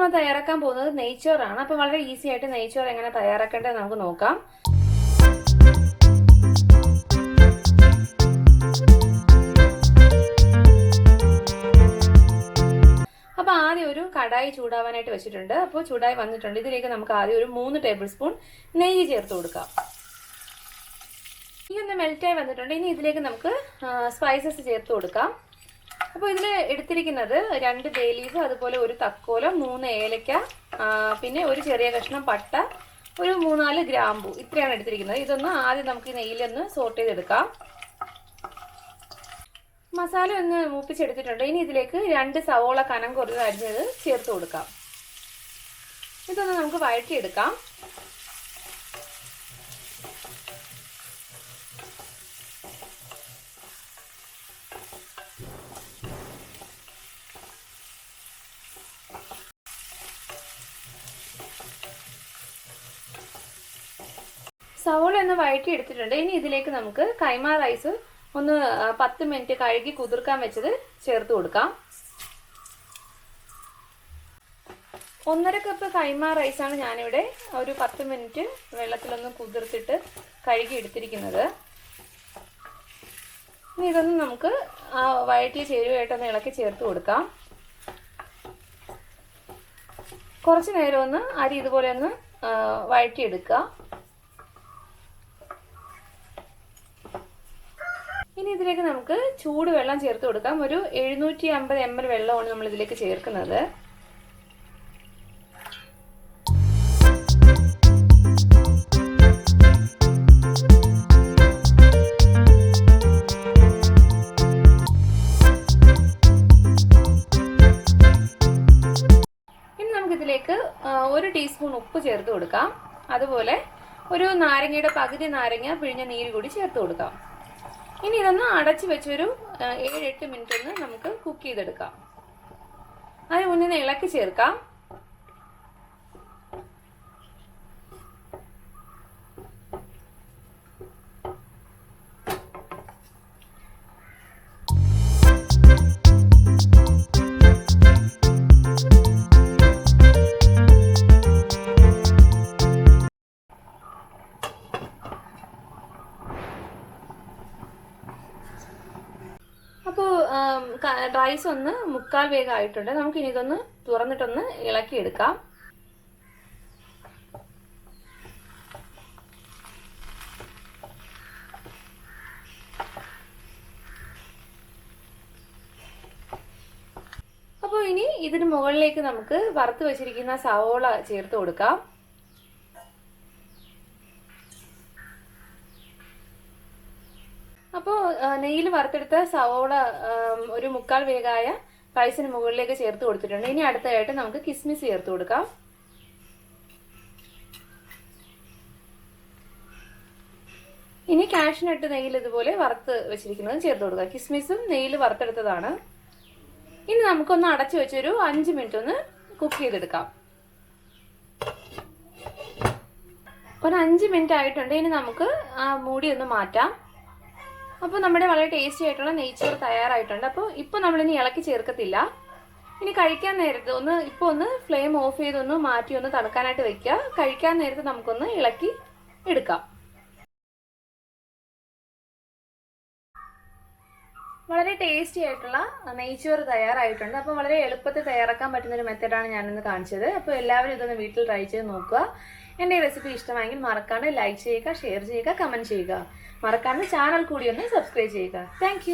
നമ്മൾ തയ്യാറാക്കാൻ പോകുന്നത് നെയ്ച്ചോറാണ്. അപ്പോൾ വളരെ ഈസി ആയിട്ട് നെയ്ച്ചോറ് എങ്ങനെ തയ്യാറാക്കേണ്ടത് നമുക്ക് നോക്കാം. അപ്പോൾ ആദ്യം ഒരു കടായി ചൂടാവാനായിട്ട് വെച്ചിട്ടുണ്ട്. അപ്പോൾ ചൂടായി വന്നിട്ടുണ്ട്. ഇതിലേക്ക് നമുക്ക് ആദ്യം ഒരു മൂന്ന് ടേബിൾ സ്പൂൺ നെയ്യ് ചേർത്ത് കൊടുക്കാം. ഈ ഒന്ന് മെൽറ്റായി വന്നിട്ടുണ്ട്. ഇനി ഇതിലേക്ക് നമുക്ക് സ്പൈസസ് ചേർത്ത് കൊടുക്കാം. അപ്പോൾ ഇതിൽ എടുത്തിരിക്കുന്നത് രണ്ട് ബേലീസ് അതുപോലെ ഒരു തക്കോലം മൂന്ന് ഏലക്ക പിന്നെ ഒരു ചെറിയ കഷ്ണം പട്ട ഒരു മൂന്നാൽ ഗ്രാമ്പു. ഇത്രയാണ് എടുത്തിരിക്കുന്നത്. ഇതൊന്ന് ആദ്യം നമുക്ക് നെയ്യിലൊന്ന് സോർട്ട് ചെയ്തെടുക്കാം. മസാല ഒന്ന് മൂപ്പിച്ചെടുത്തിട്ടുണ്ട്. ഇനി ഇതിലേക്ക് രണ്ട് സവോള കനം കുറഞ്ഞത് അരിഞ്ഞത് ചേർത്ത് കൊടുക്കാം. ഇതൊന്ന് നമുക്ക് വഴറ്റിയെടുക്കാം. സവോള ഒന്ന് വഴറ്റി എടുത്തിട്ടുണ്ട് ഇനി ഇതിലേക്ക് നമുക്ക് കൈമ റൈസ് ഒന്ന് പത്ത് മിനിറ്റ് കഴുകി കുതിർക്കാൻ വെച്ചത് ചേർത്ത് കൊടുക്കാം. ഒന്നര കപ്പ് കൈമ റൈസാണ് ഞാനിവിടെ ഒരു പത്ത് മിനിറ്റ് വെള്ളത്തിലൊന്ന് കുതിർത്തിട്ട് കഴുകി എടുത്തിരിക്കുന്നത്. ഇനി ഇതൊന്ന് നമുക്ക് ആ വഴറ്റിയ ചേരുവയായിട്ടൊന്ന് ഇളക്കി ചേർത്ത് കൊടുക്കാം. കുറച്ച് നേരം ഒന്ന് അരി ഇതുപോലെ ഒന്ന് വഴറ്റിയെടുക്കുക ഇനി ഇതിലേക്ക് നമുക്ക് ചൂട് വെള്ളം ചേർത്ത് കൊടുക്കാം. ഒരു എഴുന്നൂറ്റി അമ്പത് എം എൽ വെള്ളമാണ് നമ്മൾ ഇതിലേക്ക് ചേർക്കുന്നത്. ഇനി നമുക്കിതിലേക്ക് ഒരു ടീസ്പൂൺ ഉപ്പ് ചേർത്ത് കൊടുക്കാം. അതുപോലെ ഒരു നാരങ്ങയുടെ പകുതി നാരങ്ങ പിഴിഞ്ഞ നീര് കൂടി ചേർത്ത് കൊടുക്കാം. ഇനി ഇതൊന്ന് അടച്ചു വെച്ചൊരു ഏഴ് എട്ട് മിനിറ്റ് ഒന്ന് നമുക്ക് കുക്ക് ചെയ്തെടുക്കാം. അതിന് മുന്നേ ഇളക്കി ചേർക്കാം. റൈസ് ഒന്ന് മുക്കാൽ വേഗം ആയിട്ടുണ്ട്. നമുക്ക് ഇനി ഇതൊന്ന് തുറന്നിട്ടൊന്ന് ഇളക്കി എടുക്കാം അപ്പോൾ ഇനി ഇതിന് മുകളിലേക്ക് നമുക്ക് വറുത്ത് വെച്ചിരിക്കുന്ന സവോള ചേർത്ത് കൊടുക്കാം. അപ്പോൾ നെയ്യിൽ വറുത്തെടുത്ത സവോള ഒരു മുക്കാൽ വേഗായ റൈസിന് മുകളിലേക്ക് ചേർത്ത് കൊടുത്തിട്ടുണ്ട്. ഇനി അടുത്തതായിട്ട് നമുക്ക് കിസ്മിസ് ചേർത്ത് കൊടുക്കാം. ഇനി കാഷ്നട്ട് നെയ്യിൽ ഇതുപോലെ വറുത്ത് വെച്ചിരിക്കുന്നത് ചേർത്ത് കൊടുക്കുക. കിസ്മിസും നെയ്യിൽ വറുത്തെടുത്തതാണ്. ഇനി നമുക്കൊന്ന് അടച്ചു വെച്ചൊരു അഞ്ച് മിനിറ്റ് ഒന്ന് കുക്ക് ചെയ്തെടുക്കാം. ഒരു അഞ്ച് മിനിറ്റ് ആയിട്ടുണ്ട്. ഇനി നമുക്ക് മൂടി ഒന്ന് മാറ്റാം. അപ്പോൾ നമ്മുടെ വളരെ ടേസ്റ്റി ആയിട്ടുള്ള നെയ്ച്ചോറ് തയ്യാറായിട്ടുണ്ട്. അപ്പോൾ ഇപ്പോൾ നമ്മളിനി ഇളക്കി ചേർക്കത്തില്ല. ഇനി കഴിക്കാൻ നേരത്ത് ഒന്ന് ഇപ്പോൾ ഒന്ന് ഫ്ലെയിം ഓഫ് ചെയ്തൊന്ന് മാറ്റി ഒന്ന് തണുക്കാനായിട്ട് വെക്കുക. കഴിക്കാൻ നേരത്ത് നമുക്കൊന്ന് ഇളക്കി എടുക്കാം. വളരെ ടേസ്റ്റി ആയിട്ടുള്ള നെയ്ച്ചോറ് തയ്യാറായിട്ടുണ്ട്. അപ്പോൾ വളരെ എളുപ്പത്തിൽ തയ്യാറാക്കാൻ പറ്റുന്ന ഒരു മെത്തേഡാണ് ഞാനിന്ന് കാണിച്ചത്. അപ്പോൾ എല്ലാവരും ഇതൊന്ന് വീട്ടിൽ ട്രൈ ചെയ്ത് നോക്കുക. എന്റെ ഈ റെസിപ്പി ഇഷ്ടമായെങ്കിൽ മറക്കാണ്ട് ലൈക്ക് ചെയ്യുക ഷെയർ ചെയ്യുക കമന്റ് ചെയ്യുക. മറക്കാണ്ട് ചാനൽ കൂടി ഒന്ന് സബ്സ്ക്രൈബ് ചെയ്യുക. താങ്ക്